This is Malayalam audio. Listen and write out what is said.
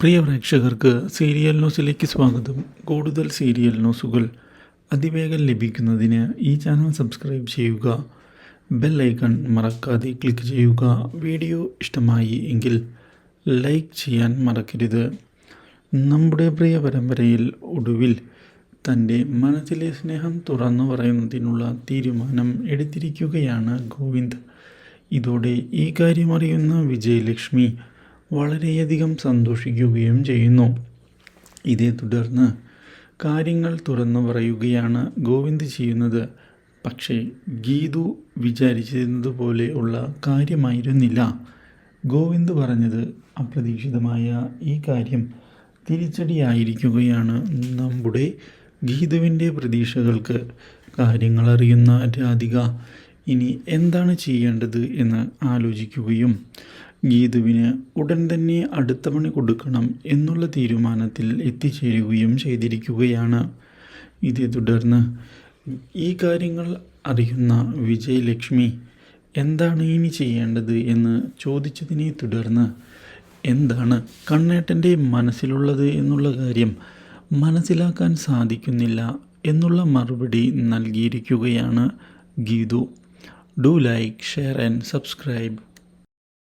പ്രിയ പ്രേക്ഷകർക്ക് സീരിയൽ ന്യൂസിലേക്ക് സ്വാഗതം. കൂടുതൽ സീരിയൽ ന്യൂസുകൾ അതിവേഗം ലഭിക്കുന്നതിന് ഈ ചാനൽ സബ്സ്ക്രൈബ് ചെയ്യുക ബെൽ ഐക്കൺ മറക്കാതെ ക്ലിക്ക് ചെയ്യുക. വീഡിയോ ഇഷ്ടമായി എങ്കിൽ ലൈക്ക് ചെയ്യാൻ മറക്കരുത്. നമ്മുടെ പ്രിയ പരമ്പരയിൽ ഒടുവിൽ തന്റെ മനസ്സിലെ സ്നേഹം തുറന്നു പറയുന്നതിനുള്ള തീരുമാനം എടുത്തിരിക്കുകയാണ് ഗോവിന്ദ്. ഇതോടെ ഈ കാര്യം അറിയുന്ന വിജയലക്ഷ്മി വളരെയധികം സന്തോഷിക്കുകയും ചെയ്യുന്നു. ഇതേ തുടർന്ന് കാര്യങ്ങൾ തുറന്നു പറയുകയാണ് ഗോവിന്ദ് ചെയ്യുന്നത്. പക്ഷേ ഗീതു വിചാരിച്ചിരുന്നതുപോലെ ഉള്ള കാര്യമായിരുന്നില്ല. ഗോവിന്ദ് പറഞ്ഞത് അപ്രതീക്ഷിതമായ ഈ കാര്യം തിരിച്ചടിയായിരിക്കുകയാണ്. നമ്മുടെ ഗീതുവിന്റെ പ്രതീക്ഷകൾക്ക് കാര്യങ്ങളറിയുന്ന രാധിക ഇനി എന്താണ് ചെയ്യേണ്ടത് എന്ന് ആലോചിക്കുകയും ഗീതുവിന് ഉടൻ തന്നെ അടുത്ത പണി കൊടുക്കണം എന്നുള്ള തീരുമാനത്തിൽ എത്തിച്ചേരുകയും ചെയ്തിരിക്കുകയാണ്. ഇതേ തുടർന്ന് ഈ കാര്യങ്ങൾ അറിയുന്ന വിജയലക്ഷ്മി എന്താണ് ഇനി ചെയ്യേണ്ടത്? എന്ന് ചോദിച്ചതിനെ തുടർന്ന് എന്താണ് കണ്ണേട്ടന്റെ മനസ്സിലുള്ളത് എന്നുള്ള കാര്യം മനസ്സിലാക്കാൻ സാധിക്കുന്നില്ല എന്നുള്ള മറുപടി നൽകിയിരിക്കുകയാണ് Geethu. Do like share and subscribe.